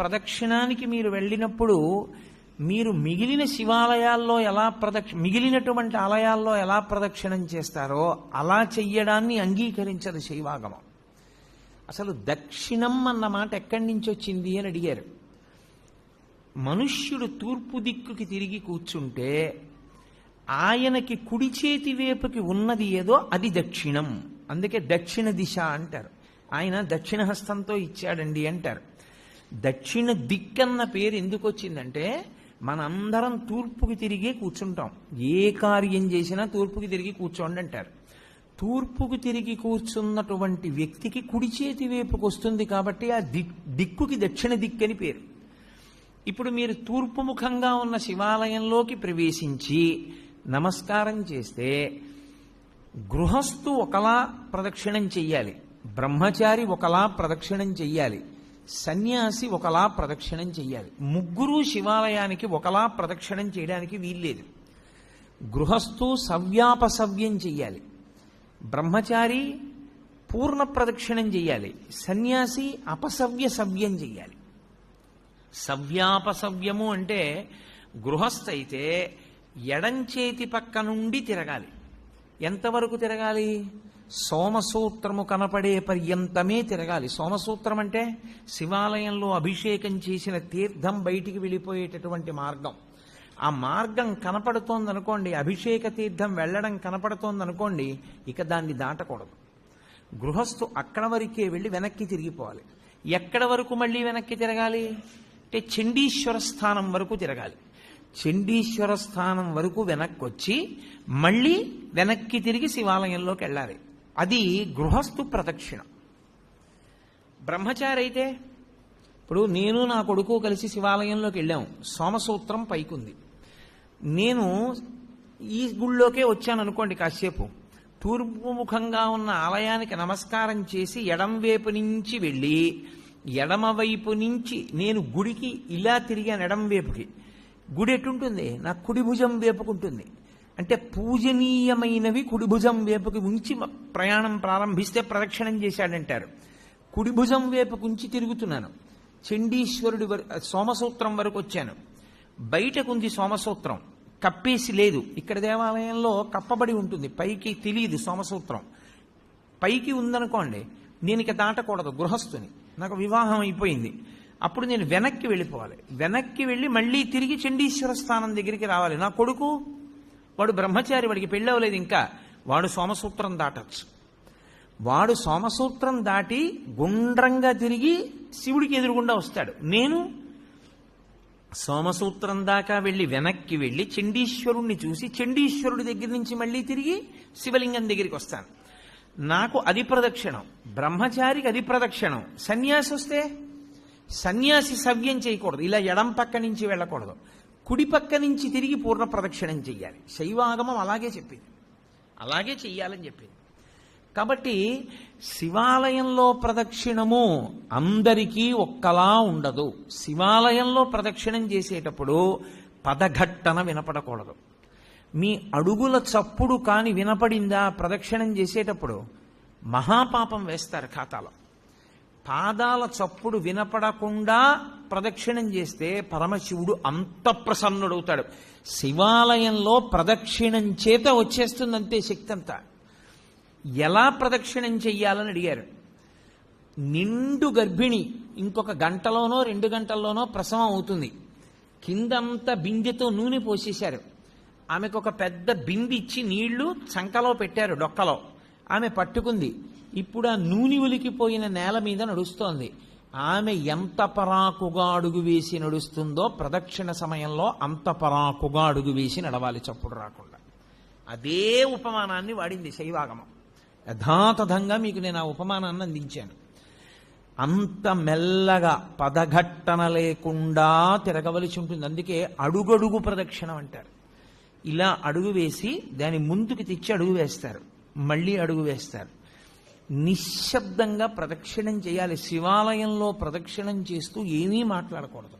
ప్రదక్షిణానికి మీరు వెళ్ళినప్పుడు మీరు మిగిలిన శివాలయాల్లో ఎలా ప్రదక్ష మిగిలినటువంటి ఆలయాల్లో ఎలా ప్రదక్షిణం చేస్తారో అలా చెయ్యడాన్ని అంగీకరించదు శైవాగమం. అసలు దక్షిణం అన్న మాట ఎక్కడి నుంచి వచ్చింది అని అడిగారు. మనుష్యుడు తూర్పు దిక్కుకి తిరిగి కూర్చుంటే ఆయనకి కుడి చేతి వేపుకి ఉన్నది ఏదో అది దక్షిణం. అందుకే దక్షిణ దిశ అంటారు. ఆయన దక్షిణ హస్తంతో ఇచ్చాడండి అంటారు. దక్షిణ దిక్కన్న పేరు ఎందుకు వచ్చిందంటే మనందరం తూర్పుకి తిరిగి కూర్చుంటాం. ఏ కార్యం చేసినా తూర్పుకి తిరిగి కూర్చోండి అంటారు. తూర్పుకు తిరిగి కూర్చున్నటువంటి వ్యక్తికి కుడి చేతి వైపుకి వస్తుంది కాబట్టి ఆ దిక్ దిక్కుకి దక్షిణ దిక్కని పేరు. ఇప్పుడు మీరు తూర్పు ముఖంగా ఉన్న శివాలయంలోకి ప్రవేశించి నమస్కారం చేస్తే గృహస్థు ఒకలా ప్రదక్షిణం చెయ్యాలి. బ్రహ్మచారి ఒకలా ప్రదక్షిణం చెయ్యాలి. సన్యాసి ఒకలా ప్రదక్షిణం చెయ్యాలి. ముగ్గురు శివాలయానికి ఒకలా ప్రదక్షిణం చేయడానికి వీల్లేదు. గృహస్థు సవ్యాపసవ్యం చెయ్యాలి. బ్రహ్మచారి పూర్ణ ప్రదక్షిణం చెయ్యాలి. సన్యాసి అపసవ్య సవ్యం చెయ్యాలి. సవ్యాపసవ్యము అంటే గృహస్థైతే ఎడంచేతి పక్క నుండి తిరగాలి. ఎంతవరకు తిరగాలి? సోమసూత్రము కనపడే పర్యంతమే తిరగాలి. సోమసూత్రం అంటే శివాలయంలో అభిషేకం చేసిన తీర్థం బయటికి వెళ్ళిపోయేటటువంటి మార్గం. ఆ మార్గం కనపడుతోందనుకోండి అభిషేక తీర్థం వెళ్ళడం కనపడుతోందనుకోండి ఇక దాన్ని దాటకూడదు. గృహస్థు అక్కడ వరకే వెళ్ళి వెనక్కి తిరిగిపోవాలి. ఎక్కడ వరకు మళ్ళీ వెనక్కి తిరగాలి? అంటే చండీశ్వర స్థానం వరకు తిరగాలి. చండీశ్వర స్థానం వరకు వెనక్కి వచ్చి మళ్ళీ వెనక్కి తిరిగి శివాలయంలోకి వెళ్ళాలి. అది గృహస్థు ప్రదక్షిణ. బ్రహ్మచారి అయితే ఇప్పుడు నేను నా కొడుకు కలిసి శివాలయంలోకి వెళ్ళాము సోమసూత్రం పైకుంది. నేను ఈ గుళ్ళోకే వచ్చాను అనుకోండి కాసేపు. తూర్పుముఖంగా ఉన్న ఆలయానికి నమస్కారం చేసి ఎడం వైపు నుంచి వెళ్ళి ఎడమ వైపు నుంచి నేను గుడికి ఇలా తిరిగాను ఎడం వైపుకి. గుడి ఎటుంటుంది? నా కుడి భుజం వేపుకుంటుంది. అంటే పూజనీయమైనవి కుడిభుజం వేపుకి ఉంచి ప్రయాణం ప్రారంభిస్తే ప్రదక్షిణం చేశాడంటారు. కుడిభుజం వేపుకు ఉంచి తిరుగుతున్నాను. చండీశ్వరుడి వరకు సోమసూత్రం వరకు వచ్చాను. బయటకుంది సోమసూత్రం. కప్పేసి లేదు. ఇక్కడ దేవాలయంలో కప్పబడి ఉంటుంది. పైకి తెలియదు సోమసూత్రం. పైకి ఉందనుకోండి నేను ఇక దాటకూడదు గృహస్థుని. నాకు వివాహం అయిపోయింది. అప్పుడు నేను వెనక్కి వెళ్ళిపోవాలి. వెనక్కి వెళ్ళి మళ్ళీ తిరిగి చండీశ్వర స్థానం దగ్గరికి రావాలి. నా కొడుకు? వాడు బ్రహ్మచారి వాడికి పెళ్ళవలేదు ఇంకా. వాడు సోమసూత్రం దాటచ్చు. వాడు సోమసూత్రం దాటి గుండ్రంగా తిరిగి శివుడికి ఎదురుగుండా వస్తాడు. నేను సోమసూత్రం దాకా వెళ్ళి వెనక్కి వెళ్ళి చండీశ్వరుణ్ణి చూసి చండీశ్వరుడి దగ్గర నుంచి మళ్ళీ తిరిగి శివలింగం దగ్గరికి వస్తాను. నాకు అది ప్రదక్షిణం. బ్రహ్మచారికి అది ప్రదక్షిణం. సన్యాసి వస్తే సన్యాసి సవ్యం చేయకూడదు. ఇలా ఎడం పక్క నుంచి వెళ్ళకూడదు. కుడి పక్క నుంచి తిరిగి పూర్ణ ప్రదక్షిణం చెయ్యాలి. శైవాగమం అలాగే చెప్పింది. అలాగే చెయ్యాలని చెప్పింది. కాబట్టి శివాలయంలో ప్రదక్షిణము అందరికీ ఒక్కలా ఉండదు. శివాలయంలో ప్రదక్షిణం చేసేటప్పుడు పదఘట్టన వినపడకూడదు. మీ అడుగుల చప్పుడు కాని వినపడిందా ప్రదక్షిణం చేసేటప్పుడు మహాపాపం వేస్తారు ఖాతాలో. పాదాల చప్పుడు వినపడకుండా ప్రదక్షిణం చేస్తే పరమశివుడు అంత ప్రసన్నుడవుతాడు. శివాలయంలో ప్రదక్షిణం చేత వచ్చేస్తుందంతే శక్తి అంతా ఎలా ప్రదక్షిణం చెయ్యాలని అడిగారు. నిండు గర్భిణి ఇంకొక గంటలోనో రెండు గంటల్లోనో ప్రసవం అవుతుంది. కిందంతా బిందెతో నూనె పోసేశారు. ఆమెకు ఒక పెద్ద బింది ఇచ్చి నీళ్ళు చంకలో పెట్టారు డొక్కలో. ఆమె పట్టుకుంది. ఇప్పుడు ఆ నూనె ఉలికిపోయిన నేల మీద నడుస్తోంది. ఆమె ఎంత పరాకుగా అడుగు వేసి నడుస్తుందో ప్రదక్షిణ సమయంలో అంత పరాకుగా అడుగు వేసి నడవాలి చప్పుడు రాకుండా. అదే ఉపమానాన్ని వాడింది శైవాగమం. యథాతథంగా మీకు నేను ఆ ఉపమానాన్ని అందించాను. అంత మెల్లగా పదఘట్టన లేకుండా తిరగవలసి ఉంటుంది. అందుకే అడుగడుగు ప్రదక్షిణం అంటారు. ఇలా అడుగు వేసి దాని ముందుకు తెచ్చి అడుగు వేస్తారు. మళ్ళీ అడుగు వేస్తారు. నిశ్శబ్దంగా ప్రదక్షిణం చేయాలి. శివాలయంలో ప్రదక్షిణం చేస్తూ ఏమీ మాట్లాడకూడదు.